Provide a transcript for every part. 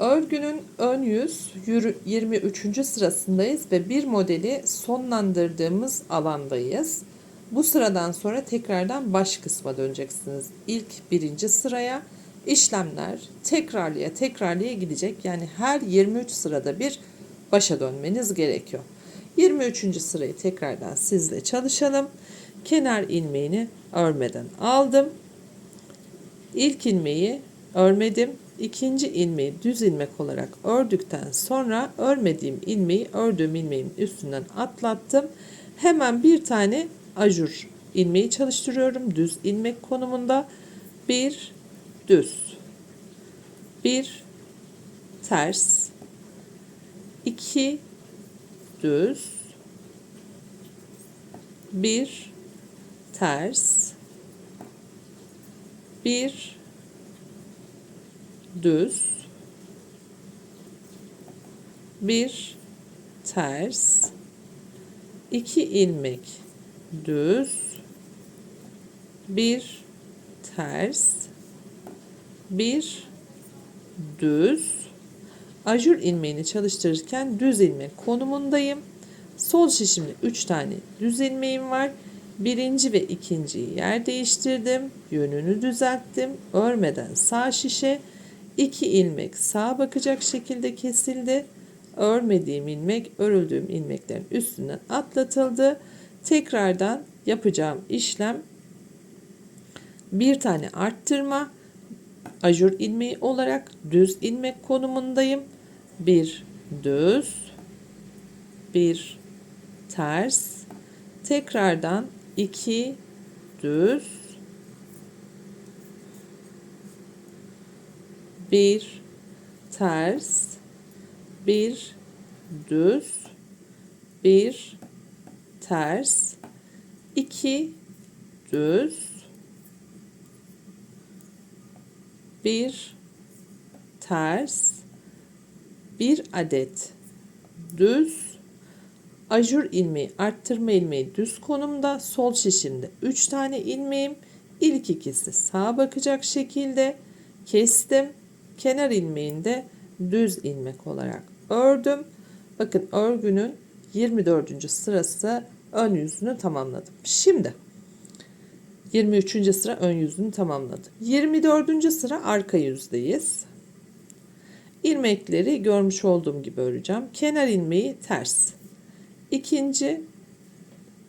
Örgünün ön yüz yürü- 23. sırasındayız ve bir modeli sonlandırdığımız alandayız. Bu sıradan sonra tekrardan baş kısma döneceksiniz. İlk birinci sıraya işlemler tekrarlıya tekrarlıya gidecek. Yani her 23 sırada bir başa dönmeniz gerekiyor. 23. sırayı tekrardan sizle çalışalım. Kenar ilmeğini örmeden aldım. İlk ilmeği örmedim. İkinci ilmeği düz ilmek olarak ördükten sonra örmediğim ilmeği ördüğüm ilmeğin üstünden atlattım. Hemen bir tane ajur ilmeği çalıştırıyorum. Düz ilmek konumunda. Bir düz. Bir ters. iki düz. Bir ters. Bir düz. Bir ters. İki ilmek. Düz. Bir ters. Bir düz. Ajur ilmeğini çalıştırırken düz ilmek konumundayım. Sol şişimde 3 tane düz ilmeğim var. Birinci ve ikinciyi yer değiştirdim. Yönünü düzelttim. Örmeden sağ şişe 2 ilmek sağa bakacak şekilde kesildi. Örmediğim ilmek örüldüğüm ilmeklerin üstünden atlatıldı. Tekrardan yapacağım işlem bir tane arttırma ajur ilmeği olarak düz ilmek konumundayım. Bir düz, bir ters, tekrardan iki düz, bir ters, bir düz, bir ters, iki düz, bir ters, bir adet düz, ajur ilmeği, arttırma ilmeği düz konumda, sol şişimde 3 tane ilmeğim, ilk ikisi sağa bakacak şekilde kestim. Kenar ilmeğinde düz ilmek olarak ördüm. Bakın örgünün 24. sırası ön yüzünü tamamladım. Şimdi 23. sıra ön yüzünü tamamladım. 24. sıra arka yüzdeyiz. İlmekleri görmüş olduğum gibi öreceğim. Kenar ilmeği ters. İkinci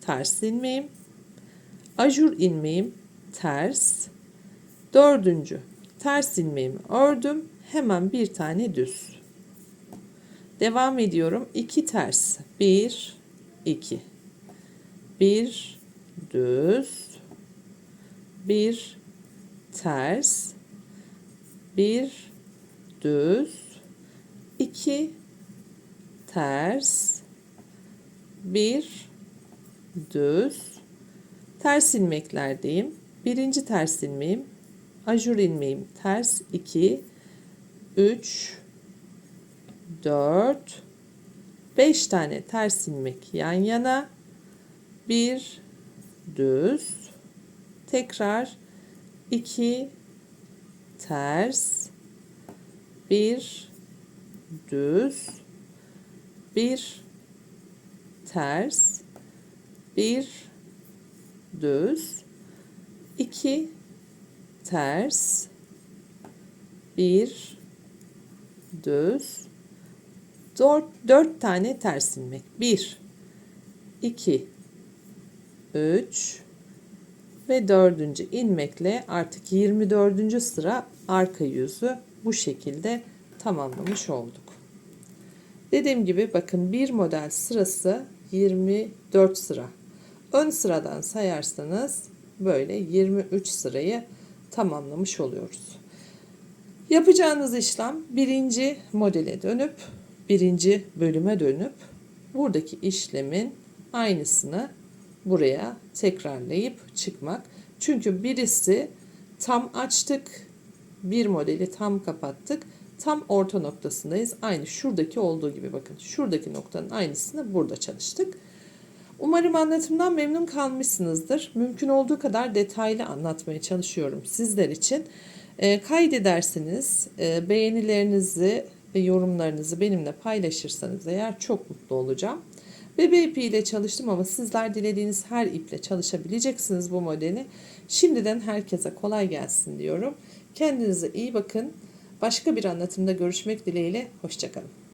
ters ilmeğim. Ajur ilmeğim ters. Dördüncü ters ilmeğimi ördüm. Hemen bir tane düz. Devam ediyorum. 2 ters. 1 2 1 düz 1 ters 1 düz 2 ters 1 düz ters ilmeklerdeyim. Birinci ters ilmeğim ajur ilmeğim ters. 2 3 4 5 tane ters ilmek yan yana. Bir. Düz. Tekrar. 2 ters. Bir. Düz. Bir. Ters. Bir. Düz. 2 ters bir düz dört, dört tane ters ilmek bir iki üç ve dördüncü ilmekle artık 24. sıra arka yüzü bu şekilde tamamlamış olduk. Dediğim gibi bakın bir model sırası 24 sıra. Ön sıradan sayarsanız böyle 23 sırayı tamamlamış oluyoruz. Yapacağınız işlem birinci modele dönüp birinci bölüme dönüp buradaki işlemin aynısını buraya tekrarlayıp çıkmak. Çünkü birisi tam açtık, bir modeli tam kapattık. Tam orta noktasındayız. Aynı şuradaki olduğu gibi bakın. Şuradaki noktanın aynısını burada çalıştık. Umarım anlatımdan memnun kalmışsınızdır. Mümkün olduğu kadar detaylı anlatmaya çalışıyorum sizler için. E, kaydedersiniz, e, beğenilerinizi ve yorumlarınızı benimle paylaşırsanız eğer çok mutlu olacağım. Bebe ipi ile çalıştım ama sizler dilediğiniz her iple çalışabileceksiniz bu modeli. Şimdiden herkese kolay gelsin diyorum. Kendinize iyi bakın. Başka bir anlatımda görüşmek dileğiyle. Hoşçakalın.